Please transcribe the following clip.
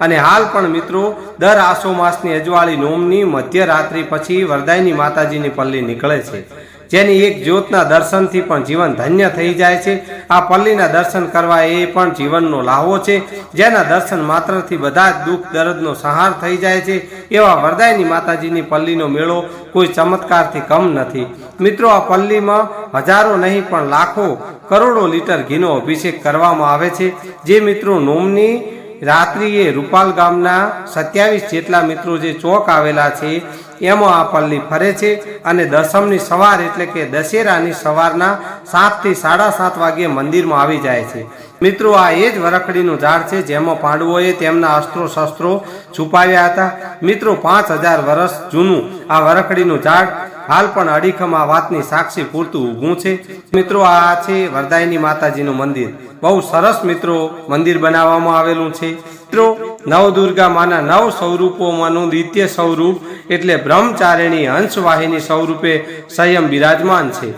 અને હાલ પણ મિત્રો, દર આસો માસની અજવાળી નોમની મધ્યરાત્રિ પછી વરદાયની માતાજીની પલ્લી નીકળે છે. જેની એક જ્યોતના દર્શનથી પણ જીવન ધન્ય થઈ જાય છે. આ પલ્લીના દર્શન કરવા એ પણ જીવનનો લાહો છે. જેના દર્શન માત્રથી બધા જ દુઃખ, દર્દનો સહાર થઈ જાય છે. એવા વરદાયની માતાજીની પલ્લીનો મેળો કોઈ ચમત્કારથી કમ નથી. મિત્રો, આ પલ્લીમાં હજારો નહીં, પણ લાખો કરોડો લીટર ઘીનો અભિષેક કરવામાં આવે છે. જે મિત્રો નોમની રાત્રિએ રૂપાલ ગામના સત્યાવીસ જેટલા મિત્રો જે ચોક આવેલા છે, એમાં આ પલ્લી ફરે છે અને દસમની સવાર એટલે કે દશેરાની સવારના સાતથી સાડા સાત વાગ્યે મંદિરમાં આવી જાય છે. મિત્રો, આ એ જ વરખડીનું ઝાડ છે જેમાં પાંડવોએ તેમના અસ્ત્રો શસ્ત્રો છુપાવ્યા હતા. મિત્રો, પાંચ હજાર વર્ષ જૂનું આ વરખડીનું ઝાડ હાલ પણ અડીખમ આ વાતની સાક્ષી પૂરતું ઊભું છે. મિત્રો, આ છે વરદાયની માતાજીનું મંદિર. બહુ સરસ મિત્રો મંદિર બનાવવામાં આવેલું છે. મિત્રો, નવદુર્ગા માના નવ સ્વરૂપોમાંનું દ્વિતીય સ્વરૂપ એટલે બ્રહ્મચારિણી હંસવાહિની સ્વરૂપે સંયમ બિરાજમાન છે.